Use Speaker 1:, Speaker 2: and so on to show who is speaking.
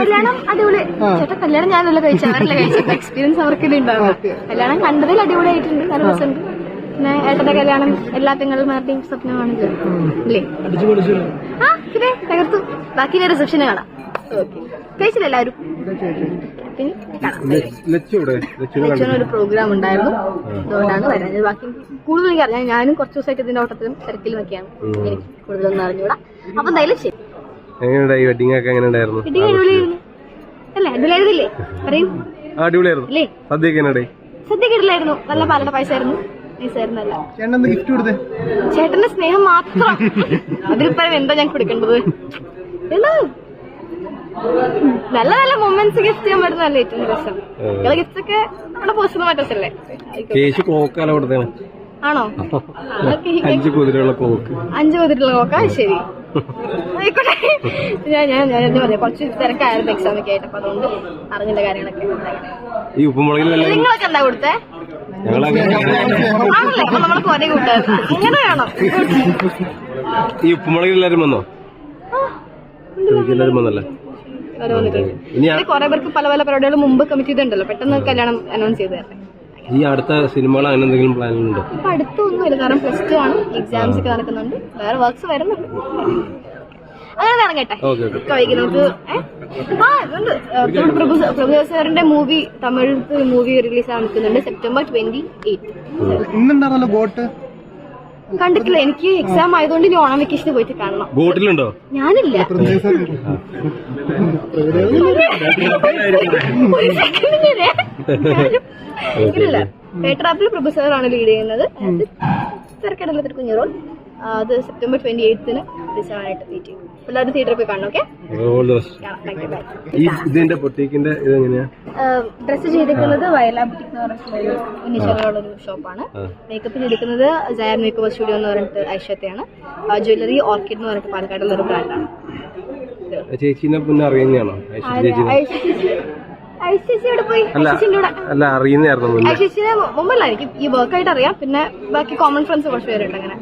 Speaker 1: കല്യാണം. അടിപൊളി. ചേട്ടാ കല്യാണം ഞാനല്ല കഴിച്ചാറില്ല കഴിച്ചത് എക്സ്പീരിയൻസ് അവർക്കില്ല ഉണ്ടാവുക കല്യാണം കണ്ടതിൽ അടിപൊളിയായിട്ടുണ്ട്. നല്ല രസമുണ്ട്. പിന്നെ ഏട്ടന്റെ കല്യാണം എല്ലാ തിങ്കളുമാരുടെയും സ്വപ്നമാണല്ലോ
Speaker 2: സ്വപ്നമാണ്. പൊളിച്ചു
Speaker 1: ആ ഇതേ തകർത്തു. ബാക്കി റിസപ്ഷന് കാണാം. ഓക്കെ. കഴിച്ചില്ല എല്ലാവരും? പിന്നെ ഒരു പ്രോഗ്രാം ഉണ്ടായിരുന്നു. അതുകൊണ്ടാണ് വരുന്നത്. ബാക്കി കൂടുതൽ എനിക്ക് അറിയാം ഞാനും കുറച്ച് ദിവസമായിട്ട് ഇതിന്റെ ഓട്ടത്തിലും തിരക്കിലും ഒക്കെയാണ്. എനിക്ക് കൂടുതലൊന്നും അറിഞ്ഞൂടാ അപ്പൊ എന്തായാലും ശരി.
Speaker 3: എങ്ങനെയുണ്ടായി വെഡിങ് ഒക്കെ എങ്ങനെ ഉണ്ടായിരുന്നു
Speaker 1: അടിപൊളിയായിരുന്നു. സദ്യ കിട്ടില്ലായിരുന്നു നല്ല പാലട
Speaker 2: ഗിഫ്റ്റ് കൊടുത്തേ?
Speaker 1: ചേട്ടന്റെ സ്നേഹം മാത്രം. അതിൽ പരം എന്താ ഞാൻ കൊടുക്കേണ്ടത്? എന്താ? നല്ല നല്ല മൊമെന്റ്സ് ഗിഫ്റ്റ് ചെയ്യാൻ പറ്റുന്നതല്ലേ ഏറ്റവും രസം. നിങ്ങളെ ഗിഫ്റ്റ്സ് ഒക്കെ നമ്മുടെ പേഴ്സണൽ ആണോ? അഞ്ചു
Speaker 3: അഞ്ച് കുതിരയുള്ള കോക്ക്.
Speaker 1: അഞ്ചു കുതിരയുള്ള കോക്കാ. ശരി. ആയിക്കോട്ടെ. ഞാൻ ഞാൻ ഞാൻ പറയാ കുറച്ച് തിരക്കായിരുന്നു എക്സാം ഒക്കെ ആയിട്ട് അപ്പൊ അതുകൊണ്ട് അറിഞ്ഞില്ല കാര്യങ്ങളൊക്കെ.
Speaker 3: ഈ ഉപ്പുമുളകിൽ
Speaker 1: നിങ്ങളൊക്കെ എന്താ കൊടുത്തേ? ആണല്ലേ അപ്പൊ നമ്മൾ കൊറേ കൂട്ടായിരുന്നു അങ്ങനെ വേണം?
Speaker 3: ഈ ഉപ്പുമുളകിൽ എല്ലാരും വന്നോ? എല്ലാരും വന്നല്ലേ?
Speaker 1: കൊറേ പേർക്ക് പല പല പരിപാടികൾ മുമ്പ് കമ്മിറ്റ് ചെയ്തിട്ടുണ്ടല്ലോ. പെട്ടെന്ന് കല്യാണം അനൗൺസ് ചെയ്തായിരുന്നു
Speaker 3: ഈ അടുത്ത സിനിമകൾ അങ്ങനെ എന്തെങ്കിലും പ്ലാനുണ്ടോ
Speaker 1: ഉണ്ടോ? അടുത്തൊന്നുമില്ല. കാരണം പ്ലസ് ടു ആണ്. എക്സാംസ് ഒക്കെ നടക്കുന്നുണ്ട്. വേറെ വർക്ക്സ് വരുന്നുണ്ട്. അങ്ങനെ ഇറങ്ങട്ടെ വൈകി നമുക്ക്? ആ ഇതുണ്ട്. പ്രഭു പ്രഭു സാറിന്റെ മൂവി തമിഴ് മൂവി റിലീസ് ആവാൻ സെപ്റ്റംബർ ട്വന്റി എയ്റ്റ്
Speaker 2: ബോട്ട്?
Speaker 1: കണ്ടിട്ടില്ല. എനിക്ക് എക്സാം ആയതുകൊണ്ട് ഇനി ഓണം വെക്കേഷന് പോയിട്ട് കാണണം.
Speaker 3: ബോട്ടിലുണ്ടോ?
Speaker 1: ഞാനില്ല. ഒരു second ഞാനും ഇങ്ങനെയല്ല പേട്ടറാപ്പിൽ പ്രഭു ലീഡ് ചെയ്യുന്നത്. തിരക്കിടലത്തിൽ കുഞ്ഞു റോൾ. അത് സെപ്റ്റംബർ ട്വന്റി എയ്ത്തിന് റിലീസ് മീറ്റ് ചെയ്യും എല്ലാവരും തിയേറ്ററിൽ പോയി കാണണം ഓക്കെ?
Speaker 3: ഡ്രസ് ഇതിന്റെ പൊട്ടീക്കിന്റെ ഇത്
Speaker 1: ഡ്രസ്സ് ചെയ്തിരിക്കുന്നത് വയലാ ബുട്ടിക് എന്ന് പറഞ്ഞിട്ടുള്ള ഒരു ഷോപ്പാണ് മേക്കപ്പിന് എടുക്കുന്നത് ജയർ മേക്കപ്പ് സ്റ്റുഡിയോ എന്ന് പറഞ്ഞിട്ട് ഐശ്വത്തെയാണ് ജ്വല്ലറി ഓർക്കിഡ് എന്ന് പറഞ്ഞിട്ട് പാലക്കാടുള്ള ഒരു ബ്രാൻഡാണ്
Speaker 3: ചേച്ചിനെ പിന്നെ അറിയുന്നതാണോ? ഐശ്വര്യ അല്ല അല്ല അറിയുന്നതായിരുന്നു മുന്നേ
Speaker 1: മുമ്പല്ല എനിക്ക് ഈ വർക്കായിട്ട് അറിയാം. പിന്നെ ബാക്കി കോമൺ ഫ്രണ്ട്സ് കുറച്ച് പേരുണ്ട് അങ്ങനെ.